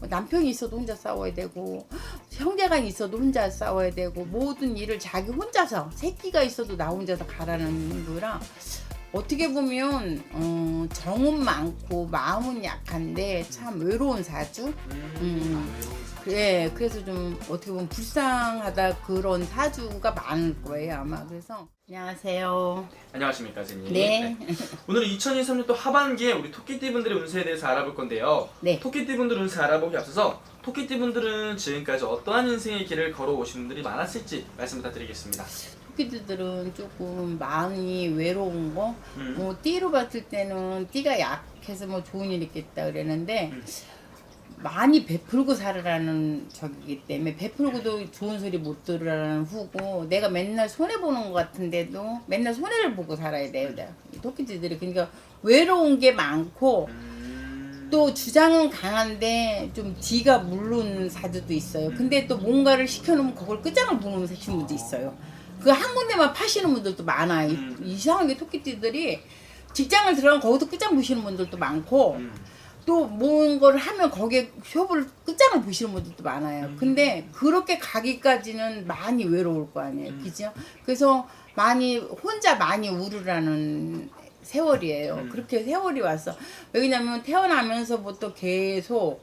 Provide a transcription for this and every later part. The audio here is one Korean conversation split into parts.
뭐 남편이 있어도 혼자 싸워야 되고 형제가 있어도 혼자 싸워야 되고 모든 일을 자기 혼자서 새끼가 있어도 나 혼자서 가라는 거라 어떻게 보면 어, 정은 많고 마음은 약한데 참 외로운 사주. 음. 아, 외로운 사주. 그래 그래서 좀 어떻게 보면 불쌍하다 그런 사주가 많을 거예요 아마 그래서 안녕하세요. 안녕하십니까, 제님. 네. 오늘은 2023년도 하반기에 우리 토끼띠 분들의 운세에 대해서 알아볼 건데요. 네. 토끼띠 분들 운세 알아보기 앞서서 토끼띠 분들은 지금까지 어떠한 인생의 길을 걸어오신 분들이 많았을지 말씀 부탁드리겠습니다. 토끼들은 조금 마음이 외로운 거, 음. 뭐 띠로 봤을 때는 띠가 약해서 뭐 좋은 일 있겠다 그랬는데 음. 많이 베풀고 살으라는 적이기 때문에 베풀고도 좋은 소리 못 들으라는 후고 내가 맨날 손해 보는 것 같은데도 맨날 손해를 보고 살아야 돼요. 토끼들이 그러니까 외로운 게 많고 음. 또 주장은 강한데 좀 뒤가 물른 사주도 있어요. 근데 또 뭔가를 시켜놓으면 그걸 끝장을 보는 분도 있어요. 그 한 군데만 파시는 분들도 많아요. 이- 음. 이상하게 토끼띠들이 직장을 들어가면 거기서 끝장 보시는 분들도 많고 음. 또 뭔가를 하면 거기에 협을 끝장을 보시는 분들도 많아요. 음. 근데 그렇게 가기까지는 많이 외로울 거 아니에요. 음. 그죠? 그래서 많이 혼자 많이 우르라는 세월이에요. 음. 그렇게 세월이 왔어. 왜냐면 태어나면서부터 계속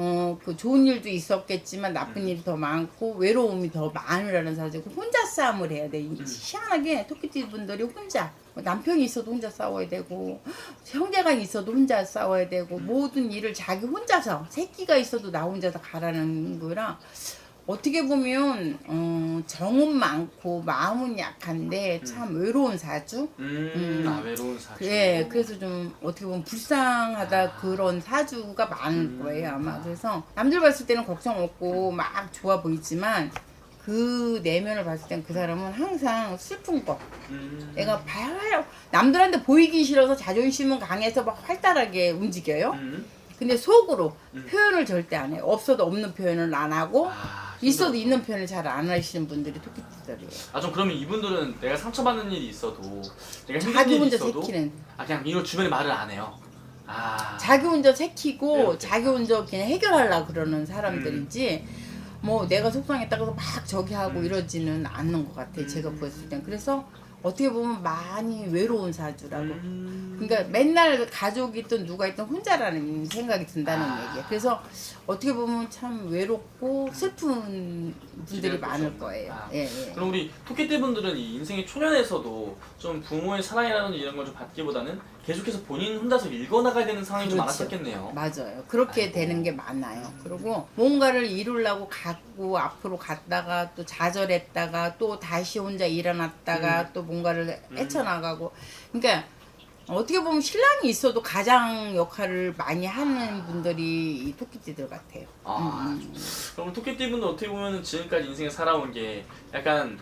어, 그 좋은 일도 있었겠지만 나쁜 음. 일이 더 많고 외로움이 더 많으라는 사주고 혼자 싸움을 해야 돼. 음. 희한하게 토끼띠 분들이 혼자 뭐 남편이 있어도 혼자 싸워야 되고 형제가 있어도 혼자 싸워야 음. 되고 모든 일을 자기 혼자서 새끼가 있어도 나 혼자서 가라는 거라 어떻게 보면 어, 정은 많고 마음은 약한데 참 외로운 사주. 음. 음. 아, 외로운 사주. 예, 그래서 좀 어떻게 보면 불쌍하다 그런 사주가 많을 음. 거예요 아마. 그래서 남들 봤을 때는 걱정 없고 막 좋아 보이지만 그 내면을 봤을 땐 그 사람은 항상 슬픈 거. 음. 내가 봐요. 남들한테 보이기 싫어서 자존심은 강해서 막 활달하게 움직여요. 음. 근데 속으로 음. 표현을 절대 안 해요. 없어도 없는 표현을 안 하고 아, 있어도. 있는 표현을 잘 안 하시는 분들이 토끼띠들이에요. 아, 좀 그러면 이분들은 내가 상처받는 일이 있어도 내가 힘든 자기 일이 혼자 있어도 새끼는 아, 그냥 이런 주변에 말을 안 해요. 아. 자기 혼자 새키고 외롭겠다. 자기 혼자 그냥 해결하려 그러는 사람들이지 뭐 내가 속상했다고 해서 막 저기 하고 음. 이러지는 않는 것 같아 제가 봤을 땐 그래서 어떻게 보면 많이 외로운 사주라고 음. 그러니까 맨날 가족이 있든 누가 있든 혼자라는 생각이 든다는 아. 얘기야 그래서 어떻게 보면 참 외롭고 슬픈 분들이 많을 거예요. 아. 예, 예. 그럼 우리 토끼띠 분들은 이 인생의 초년에서도 좀 부모의 사랑이라든지 이런 걸 좀 받기보다는 계속해서 본인 혼자서 읽어나가야 되는 상황이 좀 그렇죠. 많았었겠네요. 맞아요. 그렇게 아이고. 되는 게 많아요. 그리고 뭔가를 이루려고 갔고 앞으로 갔다가 또 좌절했다가 또 다시 혼자 일어났다가 또 뭔가를 음. 헤쳐나가고 그러니까 어떻게 보면 신랑이 있어도 가장 역할을 많이 하는 분들이 이 토끼띠들 같아요. 아, 음, 음. 그럼 토끼띠 분들 어떻게 보면 지금까지 인생에 살아온 게 약간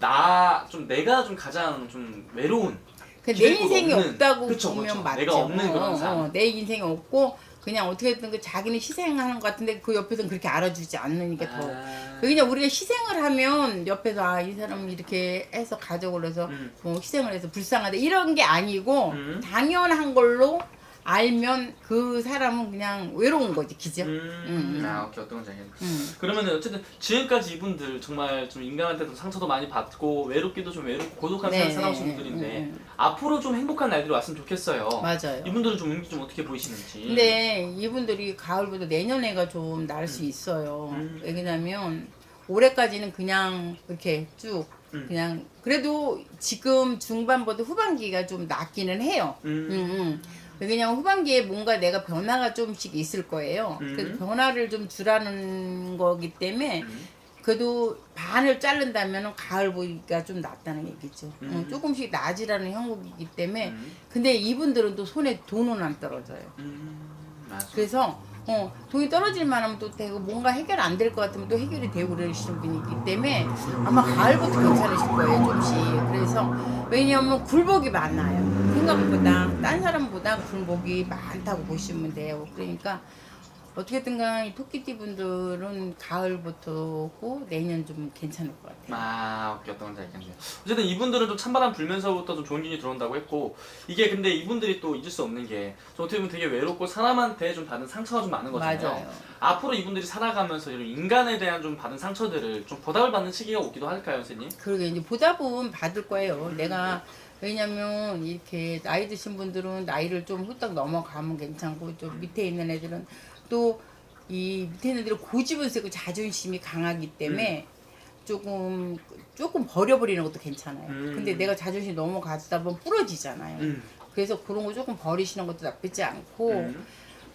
나 좀 내가 좀 가장 좀 외로운 그내 기댈 곳 인생이 없는, 없다고 그쵸, 보면 그쵸. 맞죠. 내가 없는 그런 어, 어, 삶. 내 인생이 없고 그냥 어떻게든 그 자기는 희생하는 것 같은데 그 옆에서는 그렇게 알아주지 않으니까 더 아, 그냥 우리가 희생을 하면 옆에서 아 이 사람 이렇게 해서 가족을 해서 음. 뭐 희생을 해서 불쌍하다 이런 게 아니고 음. 당연한 걸로 알면 그 사람은 그냥 외로운 거지 기죠. 음, 음. 아 오케이 어떤 건지 알겠네. 음. 그러면 어쨌든 지금까지 이분들 정말 좀 인간한테도 상처도 많이 받고 외롭기도 좀 외롭고 고독한 네, 삶을 살아오신 네, 분들인데 음, 앞으로 좀 행복한 날들이 왔으면 좋겠어요. 맞아요. 이분들은 좀 운기 좀 어떻게 보이시는지. 근데 이분들이 가을보다 내년에가 좀날수 있어요. 음. 왜냐면 올해까지는 그냥 이렇게 쭉 음. 그냥 그래도 지금 중반보다 후반기가 좀 낫기는 해요. 음. 음, 음. 왜냐면 후반기에 뭔가 내가 변화가 좀씩 있을 거예요. 음. 그래서 변화를 좀 주라는 거기 때문에 음. 그래도 반을 자른다면 가을 보기가 좀 낫다는 얘기죠. 음. 어, 조금씩 나아지라는 형국이기 때문에 음. 근데 이분들은 또 손에 돈은 안 떨어져요. 음. 그래서 어, 돈이 떨어질 만하면 또 되고 뭔가 해결 안 될 것 같으면 또 해결이 되고 그러시는 분이기 때문에 아마 가을부터 괜찮으실 거예요 좀씩. 그래서 왜냐하면 굴복이 많아요. 생각보다 딴 사람보다 굴복이 많다고 보시면 돼요. 그러니까 어떻게든 간이 토끼띠 분들은 가을부터고 내년 좀 괜찮을 것 같아요. 아, 오케이 어떤 건지 알겠네요. 어쨌든 이분들은 좀 찬바람 불면서부터 좀 좋은 일이 들어온다고 했고 이게 근데 이분들이 또 잊을 수 없는 게 좀 어떻게 보면 되게 외롭고 사람한테 좀 받은 상처가 좀 많은 거잖아요. 맞아요. 앞으로 이분들이 살아가면서 이런 인간에 대한 좀 받은 상처들을 좀 보답을 받는 시기가 오기도 할까요, 선생님? 그러게 이제 보답은 받을 거예요. 내가 왜냐면 이렇게 나이 드신 분들은 나이를 좀 후딱 넘어가면 괜찮고 좀 밑에 있는 애들은 또 이 밑에 있는 애들은 고집은 세고 자존심이 강하기 때문에 조금 조금 버려버리는 것도 괜찮아요. 음. 근데 내가 자존심 넘어가다 보면 부러지잖아요. 음. 그래서 그런 거 조금 버리시는 것도 나쁘지 않고 음.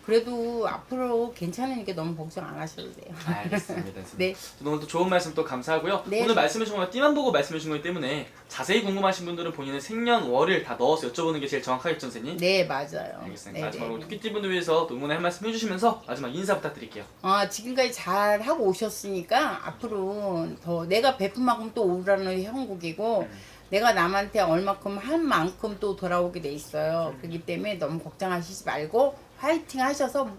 그래도 앞으로 괜찮으니까 너무 걱정 안 하셔도 돼요. 알겠습니다. 네. 오늘 또 좋은 말씀 또 감사하고요. 네. 오늘 말씀해 주신 거 띠만 보고 말씀해 주신 거기 때문에 자세히 궁금하신 분들은 본인의 생년월일 다 넣어서 여쭤보는 게 제일 정확하겠죠, 선생님? 네, 맞아요. 알겠습니다. 네, 마지막으로 네. 토끼띠 분들 위해서 또 응원의 한 말씀 해주시면서 마지막 인사 부탁드릴게요. 아, 지금까지 잘 하고 오셨으니까 앞으로 더 내가 베푼 만큼 또 오라는 형국이고 내가 남한테 얼마큼 한 만큼 또 돌아오게 돼 있어요. 그렇기 때문에 너무 걱정하시지 말고 화이팅 하셔서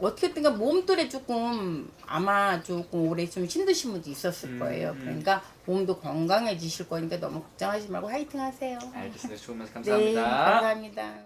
어떻게든가 몸둘에 조금 아마 조금 오래 좀 힘드신 분도 있었을 음, 거예요. 음. 그러니까 몸도 건강해지실 거니까 너무 걱정하지 말고 화이팅 하세요. 알겠습니다. 좋은 말씀 네, 감사합니다. 감사합니다.